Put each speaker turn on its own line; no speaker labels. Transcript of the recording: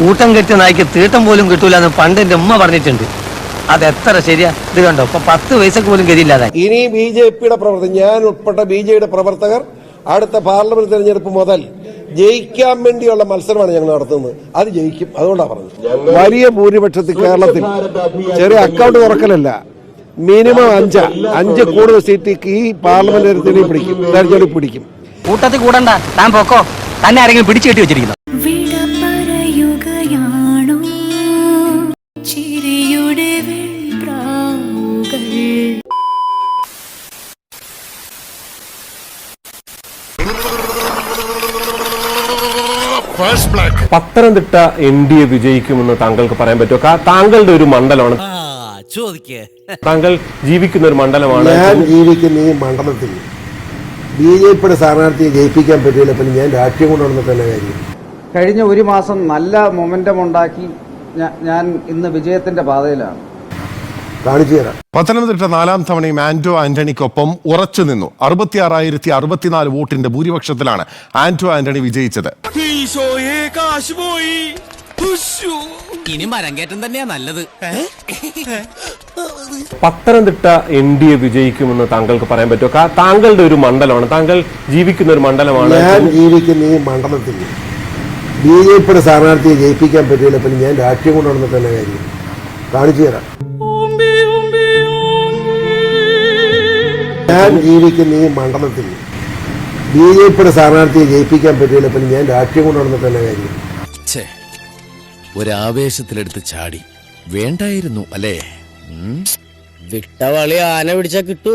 കൂട്ടം കെട്ടിയ നായ്ക്ക് തീട്ടം പോലും കിട്ടൂല എന്ന് പണ്ട് എന്റെ ഉമ്മ പറഞ്ഞിട്ടുണ്ട്. അത് എത്ര ശരിയാ? ഇത് കണ്ടോ? ഇപ്പൊ പത്ത് വയസ്സൊക്കെ പോലും കരിയില്ലാതെ
ഇനി ബി ജെ പിയുടെ പ്രവർത്തകർ ഞാൻ ഉൾപ്പെട്ട ബി ജെ പിയുടെ പ്രവർത്തകർ അടുത്ത പാർലമെന്റ് തെരഞ്ഞെടുപ്പ് മുതൽ ജയിക്കാൻ വേണ്ടിയുള്ള മത്സരമാണ് ഞങ്ങൾ നടത്തുന്നത്. അത് ജയിക്കും. അതുകൊണ്ടാണ് പറഞ്ഞത്. വലിയ ഭൂരിപക്ഷത്തിൽ കേരളത്തിൽ ചെറിയ അക്കൗണ്ട് തുറക്കലല്ല. മിനിമം അഞ്ച് അഞ്ച് കൂടുതൽ സീറ്റ് ഈ പാർലമെന്റ് പിടിക്കും. തെരഞ്ഞെടുപ്പ് പിടിക്കും.
കൂട്ടത്തിൽ കൂടണ്ട. താൻ പൊക്കോ. തന്നെ ആരെങ്കിലും പിടിച്ചു കെട്ടി വെച്ചിരിക്കുന്നു.
പത്തനംതിട്ട എൻ ഡി എ വിജയിക്കുമെന്ന് താങ്കൾക്ക് പറയാൻ പറ്റുമോ? താങ്കളുടെ ഒരു മണ്ഡലമാണ്.
ചോദിക്കേ.
താങ്കൾ ജീവിക്കുന്ന ഒരു മണ്ഡലമാണ്.
ഞാൻ ജീവിക്കുന്ന ഈ മണ്ഡലത്തിൽ ബി ജെ പിയുടെ സ്ഥാനാർത്ഥിയെ ജയിപ്പിക്കാൻ പറ്റില്ല പിന്നെ ഞാൻ രാഷ്ട്രീയം കൊണ്ടുവന്നിട്ട് തന്നെ കാര്യം.
കഴിഞ്ഞ ഒരു മാസം നല്ല മൊമെന്റം ഉണ്ടാക്കി ഞാൻ ഇന്ന് വിജയത്തിന്റെ പാതയിലാണ്.
കാണിച്ചു തരാം.
പത്തനംതിട്ട നാലാം തവണയും ആന്റോ ആന്റണിക്കൊപ്പം ഉറച്ചു നിന്നു. അറുപത്തി ആറായിരത്തി അറുപത്തിനാല് വോട്ടിന്റെ ഭൂരിപക്ഷത്തിലാണ് ആന്റോ ആന്റണി വിജയിച്ചത്.
ഇനി മരങ്കേറ്റം തന്നെയാ നല്ലത്.
പത്തനംതിട്ട എൻ ഡി എ വിജയിക്കുമെന്ന് താങ്കൾക്ക് പറയാൻ പറ്റുമോ? താങ്കളുടെ ഒരു മണ്ഡലമാണ്. താങ്കൾ ജീവിക്കുന്ന ഒരു മണ്ഡലമാണ്.
ഞാൻ ജീവിക്കുന്ന ഈ മണ്ഡലത്തിൽ ബി ജെ പിയുടെ സ്ഥാനാർത്ഥിയെ ജയിപ്പിക്കാൻ പറ്റില്ല പിന്നെ ഞാൻ രാഷ്ട്രീയം കൊണ്ടുവന്നിട്ട് തന്നെ കാര്യം. കാണിച്ചു തരാം. ഞാൻ ജീവിക്കുന്ന ഈ മണ്ഡലത്തിൽ ബി ജെ പിയുടെ സ്ഥാനാർത്ഥിയെ ജയിപ്പിക്കാൻ പറ്റിയില്ല പിന്നെ ഞാൻ രാഷ്ട്രീയം കൊണ്ടുവന്നിട്ട് തന്നെ കാര്യം.
ഒരാവേശത്തിലെടുത്ത് ചാടി. വേണ്ടായിരുന്നു അല്ലേ?
വിട്ടവളി ആന പിടിച്ചാ കിട്ടൂ.